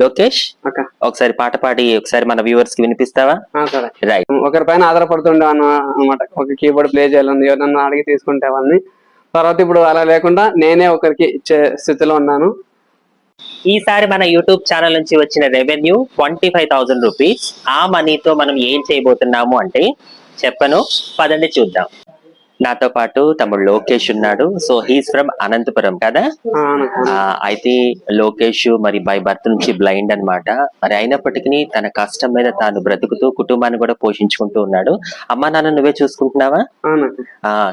లోకేష్ ఒకసారి పాట పాడి ఒకసారి మన వ్యూవర్స్కి వినిపిస్తావా? రైట్ ఒకరి పైన ఆధారపడుతుండే అనమాట ఒక కీబోర్డ్ ప్లే చేయాలని ఎవరన్నా అడిగి తీసుకుంటే వాళ్ళని. తర్వాత ఇప్పుడు అలా లేకుండా నేనే ఒకరికి ఇచ్చే స్థితిలో ఉన్నాను. ఈసారి మన యూట్యూబ్ ఛానల్ నుంచి వచ్చిన revenue twenty five thousand rupees. ఆ మనీతో మనం ఏం చేయబోతున్నాము అంటే చెప్పను. పదండి చూద్దాం. నాతో పాటు తమ్ముడు లోకేష్ ఉన్నాడు. సో హీస్ ఫ్రమ్ అనంతపురం కదా? అయితే లోకేష్ మరి బై బర్త్ నుంచి బ్లైండ్ అన్నమాట. మరి అయినప్పటికీ తన కష్టం మీద తాను బ్రతుకుతూ కుటుంబాన్ని కూడా పోషించుకుంటూ ఉన్నాడు. అమ్మా నాన్న నువ్వే చూసుకుంటున్నావా?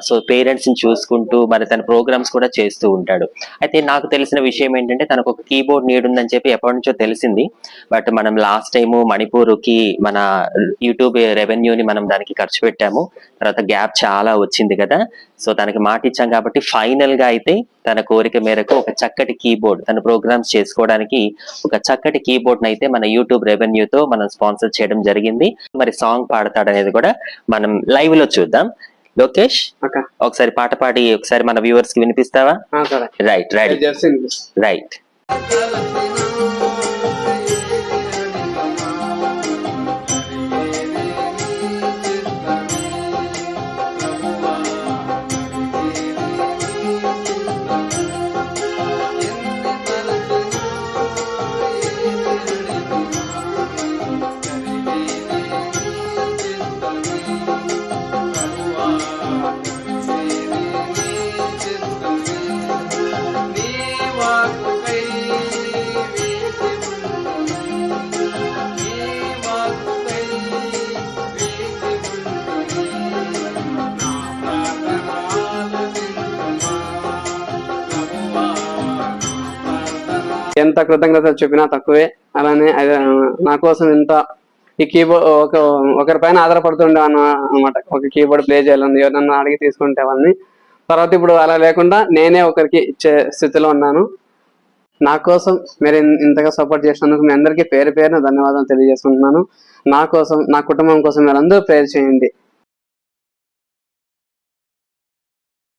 సో పేరెంట్స్ని చూసుకుంటూ మరి తన ప్రోగ్రామ్స్ కూడా చేస్తూ ఉంటాడు. అయితే నాకు తెలిసిన విషయం ఏంటంటే తనకు ఒక కీబోర్డ్ నీడ్ ఉందని చెప్పి ఎప్పటి నుంచో తెలిసింది. బట్ మనం లాస్ట్ టైం మణిపూర్కి మన యూట్యూబ్ రెవెన్యూని మనం దానికి ఖర్చు పెట్టాము. తర్వాత గ్యాప్ చాలా వచ్చింది. కదా? సో తనకి మాట ఇచ్చాం కాబట్టి ఫైనల్గా అయితే తన కోరిక మేరకు ఒక చక్కటి కీబోర్డ్ తన ప్రోగ్రామ్స్ చేసుకోవడానికి ఒక చక్కటి కీబోర్డ్ అయితే మన యూట్యూబ్ రెవెన్యూతో మనం స్పాన్సర్ చేయడం జరిగింది. మరి సాంగ్ పాడతాడనేది కూడా మనం లైవ్లో చూద్దాం. లోకేష్ ఒకసారి పాట పాడి ఒకసారి మన వ్యూవర్స్కి వినిపిస్తావా? Right right. రైట్ ఎంత కృతజ్ఞత చెప్పినా తక్కువే. అలానే అది, నా కోసం ఇంత ఈ కీబోర్డ్ ఒక ఒకరి పైన ఆధారపడుతుండే అనమాట ఒక కీబోర్డ్ ప్లే చేయాలని ఎవరన్నా అడిగి తీసుకుంటే వాళ్ళని. తర్వాత ఇప్పుడు అలా లేకుండా నేనే ఒకరికి ఇచ్చే స్థితిలో ఉన్నాను. నా కోసం మీరు ఇన్- ఇంతగా సపోర్ట్ చేసినందుకు మీ అందరికీ పేరు పేరున ధన్యవాదాలు తెలియజేసుకుంటున్నాను. నా కోసం నా కుటుంబం కోసం మీరు అందరూ ప్రేర్ చేయండి.